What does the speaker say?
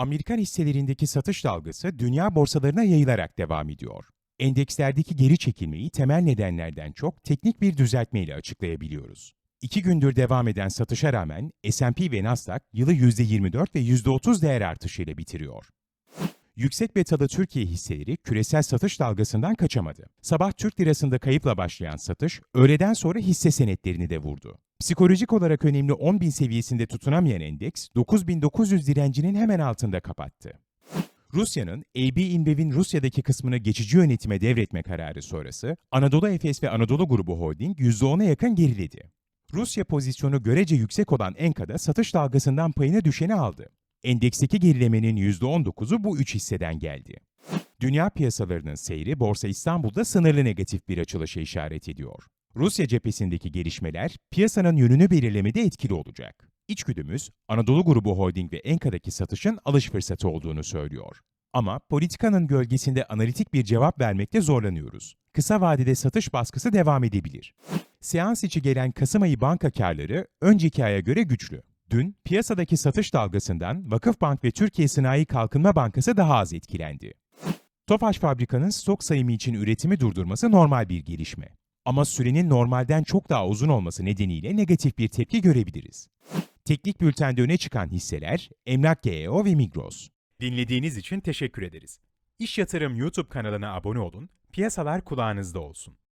Amerikan hisselerindeki satış dalgası dünya borsalarına yayılarak devam ediyor. Endekslerdeki geri çekilmeyi temel nedenlerden çok teknik bir düzeltmeyle açıklayabiliyoruz. İki gündür devam eden satışa rağmen S&P ve Nasdaq yılı %24 ve %30 değer artışıyla bitiriyor. Yüksek betalı Türkiye hisseleri küresel satış dalgasından kaçamadı. Sabah Türk lirasında kayıpla başlayan satış, öğleden sonra hisse senetlerini de vurdu. Psikolojik olarak önemli 10.000 seviyesinde tutunamayan endeks, 9.900 direncinin hemen altında kapattı. Rusya'nın AB InBev'in Rusya'daki kısmını geçici yönetime devretme kararı sonrası, Anadolu Efes ve Anadolu Grubu Holding %10'a yakın geriledi. Rusya pozisyonu görece yüksek olan Enka'da satış dalgasından payına düşeni aldı. Endeksteki gerilemenin %19'u bu üç hisseden geldi. Dünya piyasalarının seyri Borsa İstanbul'da sınırlı negatif bir açılışa işaret ediyor. Rusya cephesindeki gelişmeler piyasanın yönünü belirlemede etkili olacak. İçgüdümüz Anadolu Grubu Holding ve Enka'daki satışın alış fırsatı olduğunu söylüyor. Ama politikanın gölgesinde analitik bir cevap vermekte zorlanıyoruz. Kısa vadede satış baskısı devam edebilir. Seans içi gelen Kasım ayı banka karları önceki aya göre güçlü. Dün piyasadaki satış dalgasından Vakıfbank ve Türkiye Sanayi Kalkınma Bankası daha az etkilendi. Tofaş fabrikanın stok sayımı için üretimi durdurması normal bir gelişme. Ama sürenin normalden çok daha uzun olması nedeniyle negatif bir tepki görebiliriz. Teknik bültende öne çıkan hisseler Emlak GEO ve Migros. Dinlediğiniz için teşekkür ederiz. İş Yatırım YouTube kanalına abone olun, piyasalar kulağınızda olsun.